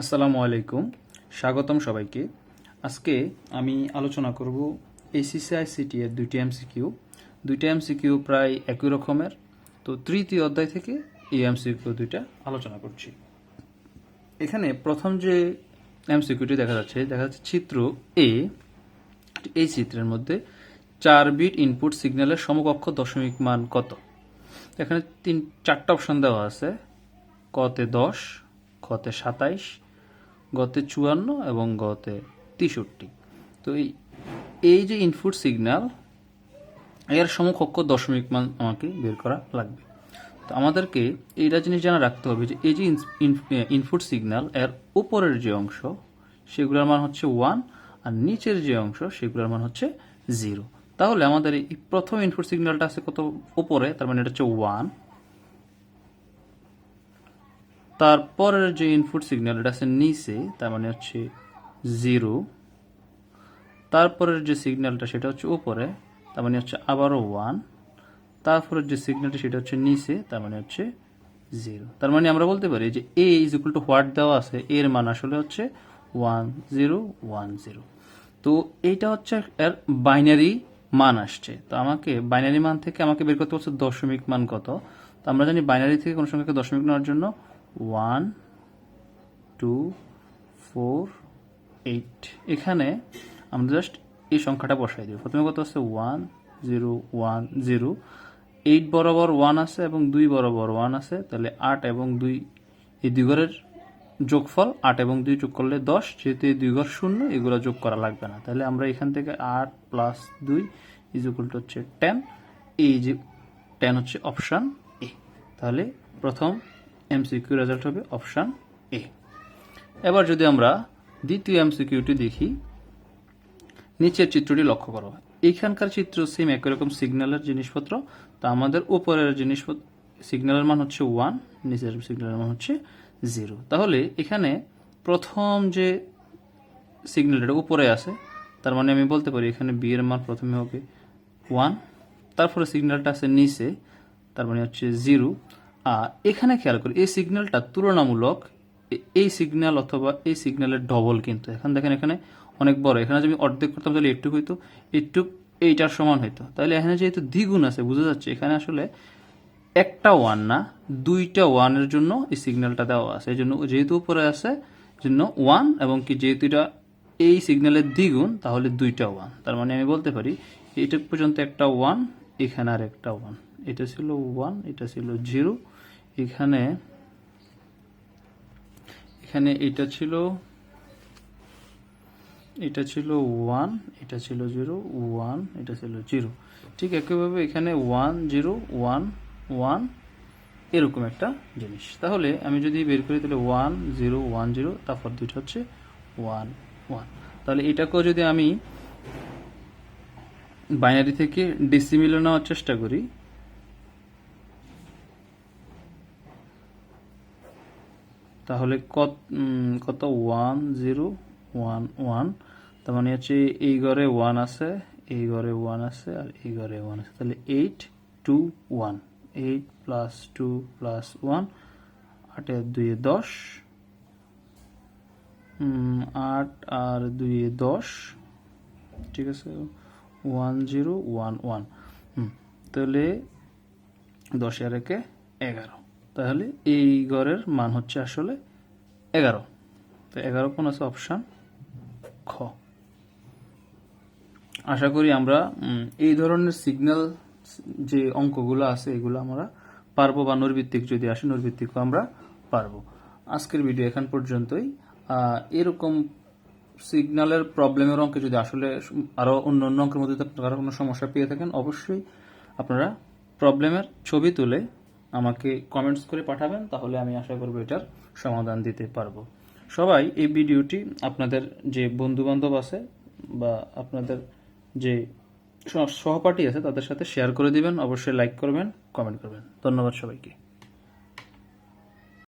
আসসালামু আলাইকুম। স্বাগতম সবাইকে। আজকে আমি আলোচনা করব এসিসিআই সিটি এর দুইটি এমসিকিউ দুইটা এমসিকিউ প্রায় একই রকমের। তো তৃতীয় অধ্যায় থেকে এই এমসিকিউ দুইটা আলোচনা করছি। এখানে প্রথম যে এমসিকিউটি দেখা যাচ্ছে দেখা যাচ্ছে চিত্র এ এই চিত্রের মধ্যে চার বিট ইনপুট সিগন্যালের সমকক্ষ দশমিক মান কত? এখানে তিন, চারটা অপশন দেওয়া আছে। কতে দশ খতে সাতাইশ গতে চুয়ান্ন এবং গতে তেষট্টি। তো এই এই যে ইনপুট সিগন্যাল এর সমকক্ষ দশমিক মান আমাকে বের করা লাগবে। তো আমাদেরকে এইটা জিনিস জানা রাখতে হবে যে, এই যে ইনপুট সিগন্যাল এর উপরের যে অংশ, সেগুলোর মান হচ্ছে ওয়ান আর নিচের যে অংশ, সেগুলোর মান হচ্ছে জিরো তাহলে আমাদের এই প্রথম ইনপুট সিগন্যালটা আছে কত? উপরে, তার মানে এটা হচ্ছে ওয়ান তারপরের যে ইনপুট সিগন্যাল এটা আছে নিচে, তার মানে হচ্ছে জিরো তারপরের যে সিগন্যালটা সেটা হচ্ছে উপরে, তার মানে হচ্ছে আবারও ওয়ান তারপরের যে সিগন্যালটা সেটা হচ্ছে নিচে, তার মানে হচ্ছে জিরো তার মানে আমরা বলতে পারি যে A is equal to what দেওয়া আছে, এর মান আসলে হচ্ছে ওয়ান জিরো ওয়ান জিরো তো এইটা হচ্ছে এর বাইনারি মান আসছে। তো আমাকে বাইনারি মান থেকে আমাকে বের করতে হচ্ছে দশমিক মান কত? তো আমরা জানি বাইনারি থেকে কোনো সংখ্যাকে দশমিক নেওয়ার জন্য ওয়ান, টু, ফোর, এইট। এখানে আমরা জাস্ট এই সংখ্যাটা বসাই দিব। প্রথমে কত আছে? One, zero one, zero. Eight বরাবর ওয়ান আছে এবং দুই বরাবর ওয়ান আছে। তাহলে আট এবং দুই, এই দুই ঘরের যোগফল আট এবং দুই যোগ করলে দশ। যেহেতু এই দুই ঘর শূন্য, এগুলো যোগ করা লাগবে না। তাহলে আমরা এখান থেকে আট প্লাস দুই ইজ টু হচ্ছে টেন এই যে টেন হচ্ছে অপশান এ তাহলে প্রথম এমসিকিউ রেজাল্ট হবে অপশান এ এবার যদি আমরা দ্বিতীয় এমসিকিউটি দেখি, নিচের চিত্রটি লক্ষ্য করো। এইখানকার চিত্র সেম একই রকম সিগন্যালের জিনিসপত্র, তা আমাদের উপরের জিনিসপত্র সিগন্যালের মান হচ্ছে ওয়ান নিচের সিগন্যালের মান হচ্ছে জিরো তাহলে এখানে প্রথম যে সিগন্যালটা উপরে আছে, তার মানে আমি বলতে পারি এখানে বি এর মান প্রথমে হবে ওয়ান তারপরে সিগন্যালটা আছে নিচে, তার মানে হচ্ছে জিরো এখানে খেয়াল করি, এই সিগন্যালটা তুলনামূলক, এই সিগন্যাল অথবা এই সিগন্যালের ডবল কিন্তু। এখন দেখেন এখানে অনেক বড়। এখানে যদি অর্ধেক করতাম, তাহলে একটু হইতো একটু এইটার সমান হইতো। তাহলে এখানে যেহেতু দ্বিগুণ আছে, বোঝা যাচ্ছে, এখানে আসলে একটা ওয়ান না, দুইটা ওয়ানের জন্য এই সিগন্যালটা দেওয়া আছে। এই জন্য যেহেতু উপরে আছে জন্য ওয়ান এবং কি যেহেতু এটা এই সিগন্যালের দ্বিগুণ, তাহলে দুইটা ওয়ান তার মানে আমি বলতে পারি এটা পর্যন্ত একটা ওয়ান এখানে আর একটা ওয়ান এটা ছিল ওয়ান এটা ছিল জিরো এখানে এখানে এটা ছিল এটা ছিল ওয়ান এটা ছিল জিরো ওয়ান এটা ছিল জিরো ঠিক একইভাবে এখানে ওয়ান জিরো ওয়ান ওয়ান এরকম একটা জিনিস। তাহলে আমি যদি বের করি, তাহলে ওয়ান জিরো ওয়ান জিরো তারপর দুইটা হচ্ছে ওয়ান ওয়ান তাহলে এটাকেও যদি আমি বাইনারি থেকে ডিসিমিলে নেওয়ার চেষ্টা করি তাহলে কত কত? One, zero, one one. তার মানে হচ্ছে এই ঘরে ওয়ান আছে, এই ঘরে ওয়ান আছে, আর এই ঘরে ওয়ান আছে। তাহলে eight, two, one. Eight plus two plus one আটের দুইয়ে দশ। আট আর দুইয়ে দশ, ঠিক আছে? One, zero, one one. হুম, তাহলে দশ আর একে এগারো। তাহলে এই ঘরের মান হচ্ছে আসলে এগারো। তো এগারো কোন আছে অপশান খ। আশা করি আমরা এই ধরনের সিগন্যাল যে অঙ্কগুলো আছে, এগুলো আমরা পারব বা নৈর্ভিত্তিক যদি আসে নৈর্ভিত্তিকও আমরা পারব। আজকের ভিডিও এখান পর্যন্তই। এরকম সিগন্যালের প্রবলেমের অঙ্কে যদি আসলে আরও অন্য অন্য অঙ্কের মধ্যে আপনারা কোনো সমস্যা পেয়ে থাকেন, অবশ্যই আপনারা প্রবলেমের ছবি তুলে আমাকে কমেন্টস করে পাঠাবেন, তাহলে আমি আশা করব এটার সমাধান দিতে পারব। সবাই, এই ভিডিওটি আপনাদের যে বন্ধুবান্ধব আছে বা আপনাদের যে সহ- সহপাঠী আছে, তাদের সাথে শেয়ার করে দিবেন, অবশ্যই লাইক করবেন কমেন্ট করবেন। ধন্যবাদ সবাইকে।